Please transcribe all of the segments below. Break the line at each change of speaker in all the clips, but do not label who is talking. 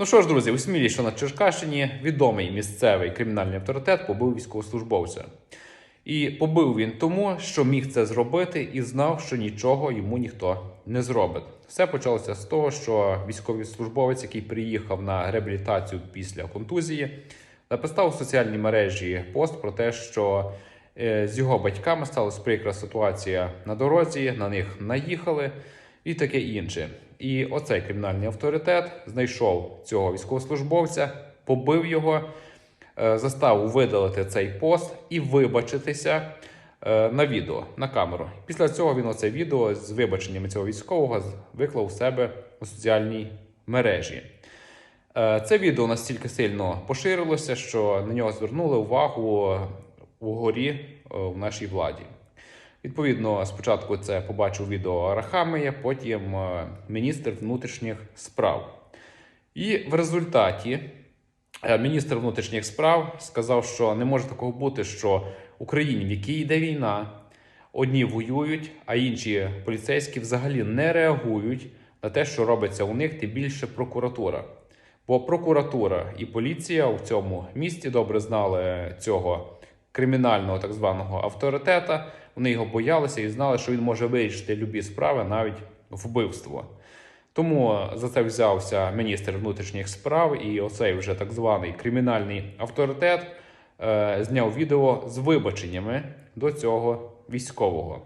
Ну що ж, друзі, у Смілі, що на Черкащині відомий місцевий кримінальний авторитет побив військовослужбовця. І побив він тому, що міг це зробити, і знав, що нічого йому ніхто не зробить. Все почалося з того, що військовослужбовець, який приїхав на реабілітацію після контузії, написав у соціальній мережі пост про те, що е, з його батьками сталася прикра ситуація на дорозі, на них наїхали і таке інше. І оцей кримінальний авторитет знайшов цього військовослужбовця, побив його, е, заставив видалити цей пост і вибачитися е, на відео, на камеру. Після цього він оце відео з вибаченнями цього військового виклав у себе у соціальній мережі. Е, Це відео настільки сильно поширилося, що на нього звернули увагу угорі в нашій владі. Відповідно, спочатку це побачив відео Арахамія, потім е, міністр внутрішніх справ. І в результаті е, міністр внутрішніх справ сказав, що не може такого бути, що Україні, в якій йде війна, одні воюють, а інші поліцейські взагалі не реагують на те, що робиться у них, тим більше прокуратура. Бо прокуратура і поліція у цьому місті добре знали цього кримінального так званого авторитета. Вони його боялися і знали, що він може вирішити любі справи, навіть вбивство. Тому за це взявся міністр внутрішніх справ, і оцей вже так званий кримінальний авторитет е, зняв відео з вибаченнями до цього військового.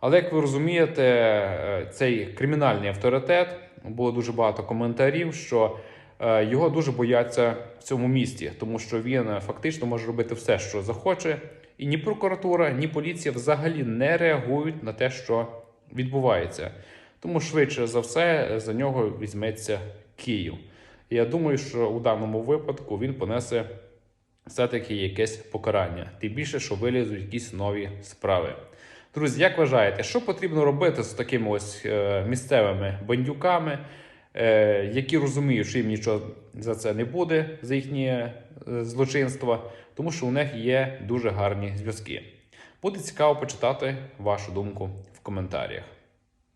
Але як ви розумієте, е, цей кримінальний авторитет було дуже багато коментарів, що його дуже бояться в цьому місті, тому що він е, фактично може робити все, що захоче, і ні прокуратура, ні поліція взагалі не реагують на те, що відбувається. Тому швидше за все за нього візьметься Київ. Я думаю, що у даному випадку він понесе все-таки якесь покарання, тим більше, що вилізуть якісь нові справи. Друзі, як вважаєте, що потрібно робити з такими ось е, місцевими бандюками, е, які розуміють, що їм нічого за це не буде, за їхнє е, злочинство, тому що у них є дуже гарні зв'язки. Буде цікаво почитати вашу думку в коментарях.